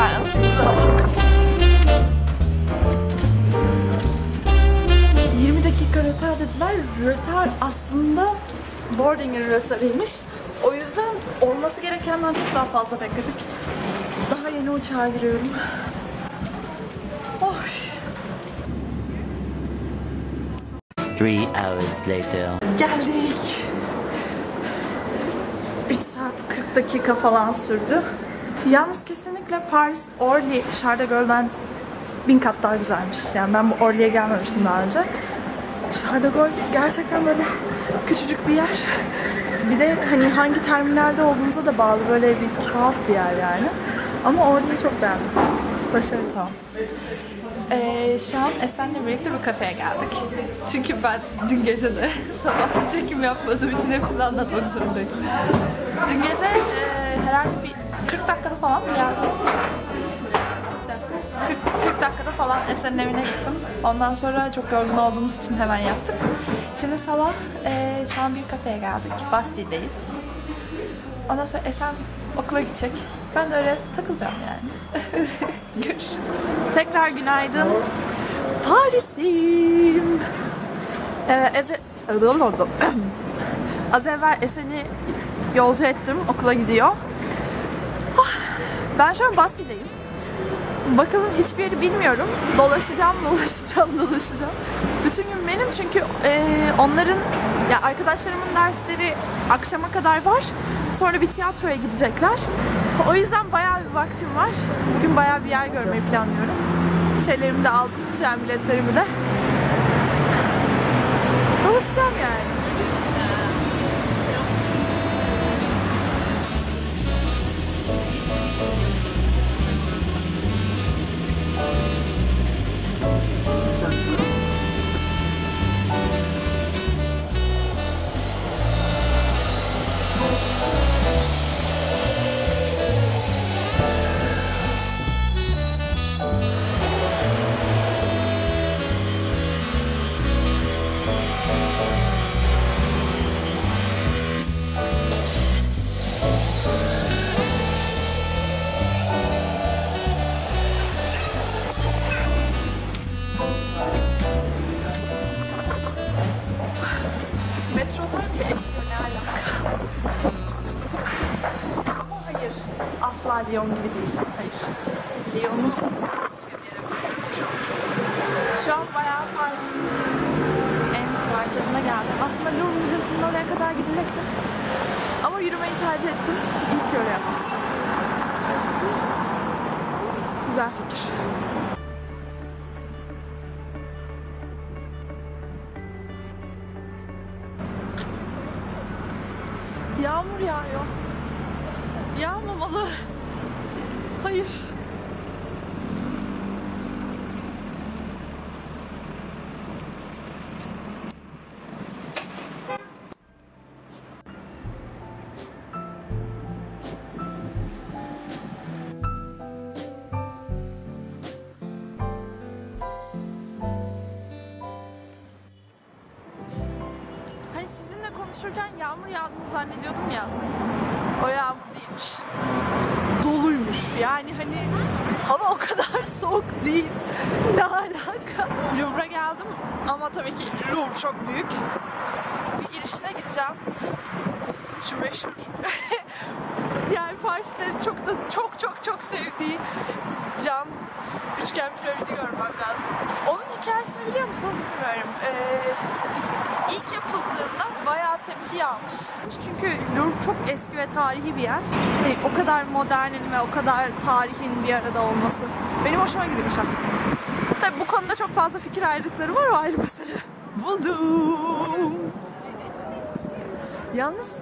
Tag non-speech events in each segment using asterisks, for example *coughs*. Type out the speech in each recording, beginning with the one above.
Prenses'e bak. 20 dakika rötar dediler. Rötar aslında boarding'in rötarıymış. O yüzden olması gerekenden çok daha fazla bekledik. Daha yeni uçağa giriyorum. Oy. Three hours later. Geldik. 3 saat 40 dakika falan sürdü. Yalnız kesinlikle Paris Orly de Gaulle'den bin kat daha güzelmiş. Yani ben bu Orly'e gelmemiştim daha önce. Gaulle gerçekten böyle küçücük bir yer. Bir de hani hangi terminalde olduğunuza da bağlı böyle bir tuhaf bir yer yani. Ama Orly'yi çok beğendim. Başarılı tamam. Ee, şu an Esen'le birlikte bir kafeye geldik. Çünkü ben dün gece de *laughs* sabah çekim yapmadığım için hepsini anlatmak zorundayım. Dün gece e, herhalde bir 40 dakikada falan bir geldim. 40, 40 dakikada falan Esen'in evine gittim. Ondan sonra çok yorgun olduğumuz için hemen yattık. Şimdi sabah e, şu an bir kafeye geldik. Basti'deyiz. Ondan sonra Esen okula gidecek. Ben de öyle takılacağım yani. *laughs* Görüşürüz. Tekrar günaydın. Paris'teyim. Ee, Eze... *coughs* Az evvel Esen'i yolcu ettim. Okula gidiyor. Ah, Ben şu an Basti'deyim. Bakalım hiçbir yeri bilmiyorum. Dolaşacağım, *laughs* dolaşacağım, dolaşacağım. Bütün gün benim çünkü e, onların ya arkadaşlarımın dersleri akşama kadar var. Sonra bir tiyatroya gidecekler. O yüzden bayağı bir vaktim var. Bugün bayağı bir yer görmeyi planlıyorum. Şeylerimi de aldım, tren biletlerimi de. Dolaşacağım yani. Lyon gibi değil. Hayır. Lyon'u başka bir yere koydum şu an. Şu an bayağı Paris'in en merkezine geldim. Aslında Louvre Müzesi'nin oraya kadar gidecektim. Ama yürümeyi tercih ettim. İyi ki öyle yapmışım. Güzel fikir. Yağmur yağıyor. Yağmamalı. Hayır. Hani sizinle konuşurken yağmur yağdığını zannediyordum ya. O yağmur değilmiş. Doluymuş. Yani hani hava o kadar *laughs* soğuk değil. Ne alaka? Louvre'a geldim ama tabii ki Louvre çok büyük. Bir girişine gideceğim. Şu meşhur. *laughs* yani Parislerin çok da çok çok çok sevdiği cam üçgen piramidi görmem lazım. Onun hikayesini biliyor musunuz bilmiyorum. Ee, ilk yapıldığında tepki yağmış. Çünkü Louvre çok eski ve tarihi bir yer. Hani o kadar modernin ve o kadar tarihin bir arada olması benim hoşuma gidiyor aslında. Tabi bu konuda çok fazla fikir ayrılıkları var o ayrı mesele. Buldum. Yalnız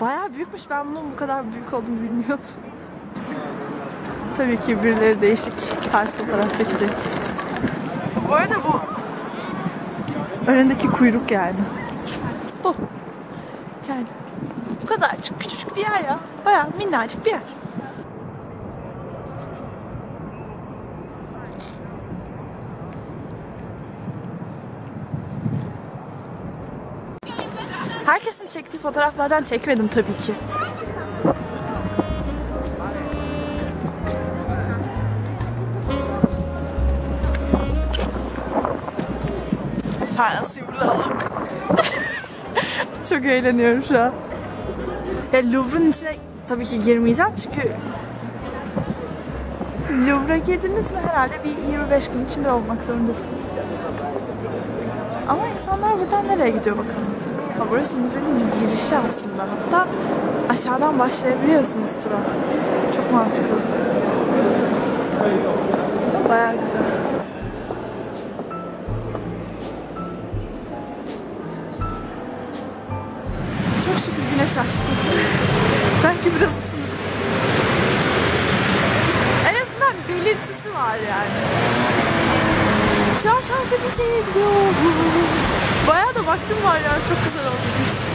bayağı büyükmüş. Ben bunun bu kadar büyük olduğunu bilmiyordum. Tabii ki birileri değişik tarz fotoğraf çekecek. Bu arada bu önündeki kuyruk yani. kadarcık küçücük bir yer ya. Baya minnacık bir yer. Herkesin çektiği fotoğraflardan çekmedim tabii ki. Fancy vlog. *laughs* Çok eğleniyorum şu an. Ya Louvre'un içine tabii ki girmeyeceğim çünkü Louvre'a girdiniz mi herhalde bir 25 gün içinde olmak zorundasınız. Ama insanlar buradan nereye gidiyor bakalım. Ha, burası müzenin girişi aslında. Hatta aşağıdan başlayabiliyorsunuz tura. Çok mantıklı. Bayağı güzel. Bayağı da vaktim var ya. Çok güzel olmuş.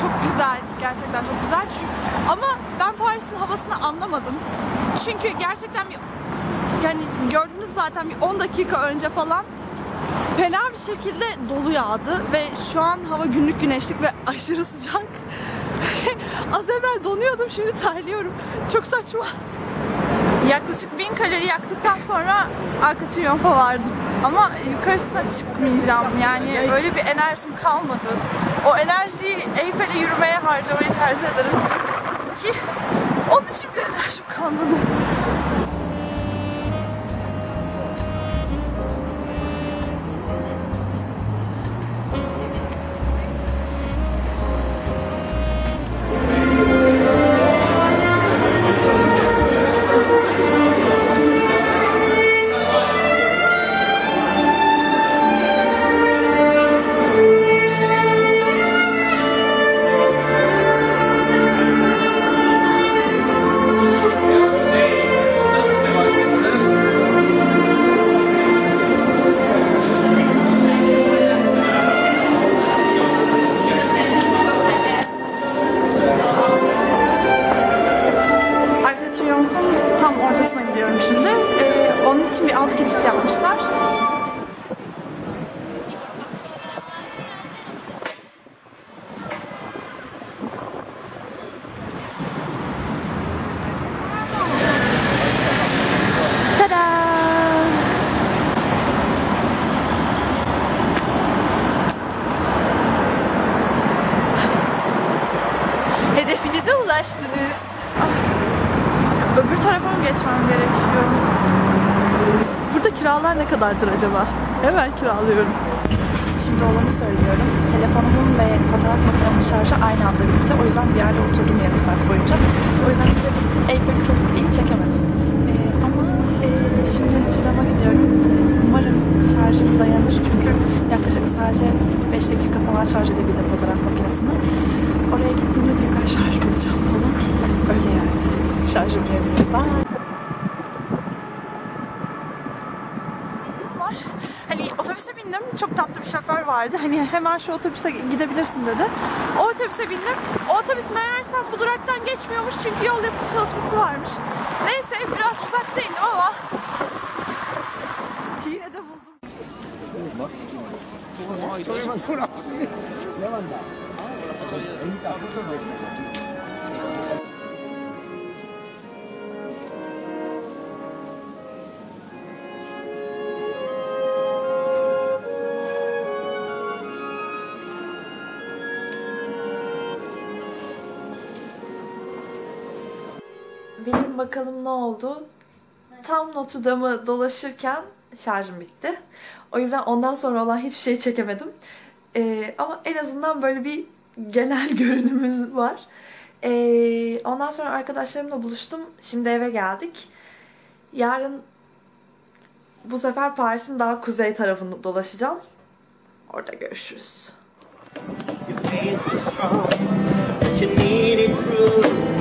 Çok güzel, gerçekten çok güzel. Çünkü, ama ben Paris'in havasını anlamadım. Çünkü gerçekten bir, yani gördünüz zaten bir 10 dakika önce falan fena bir şekilde dolu yağdı ve şu an hava günlük güneşlik ve aşırı sıcak. *laughs* Az evvel donuyordum, şimdi terliyorum. Çok saçma. Yaklaşık 1000 kalori yaktıktan sonra Arka Triunf'a vardım. Ama yukarısına çıkmayacağım. Yani öyle bir enerjim kalmadı. O enerjiyi Eyfel'e yürümeye harcamayı tercih ederim. Ki onun için bir enerjim kalmadı. Kiralar ne kadardır acaba? Hemen kiralıyorum. Şimdi olanı söylüyorum. Telefonumun ve fotoğraf makinemin şarjı aynı anda bitti. O yüzden bir yerde oturdum yarım saat boyunca. O yüzden size Eyfel'i çok iyi çekemedim. Ee, ama e, şimdi turlama gidiyorum. Umarım şarjım dayanır. Çünkü yaklaşık sadece 5 dakika falan şarj edebildim fotoğraf makinesini. Oraya gittiğimde tekrar şarj bulacağım falan. Öyle yani. Şarjım yerinde. Bye. var. Hani otobüse bindim. Çok tatlı bir şoför vardı. Hani hemen şu otobüse gidebilirsin dedi. O otobüse bindim. O otobüs meğersem bu duraktan geçmiyormuş çünkü yol yapım çalışması varmış. Neyse biraz uzakta indim ama yine de buldum. Bakalım ne oldu? Tam Notre Dame'ı dolaşırken şarjım bitti. O yüzden ondan sonra olan hiçbir şey çekemedim. Ee, ama en azından böyle bir genel *laughs* görünümümüz var. Ee, ondan sonra arkadaşlarımla buluştum. Şimdi eve geldik. Yarın bu sefer Paris'in daha kuzey tarafını dolaşacağım. Orada görüşürüz. Your face was strong, but you.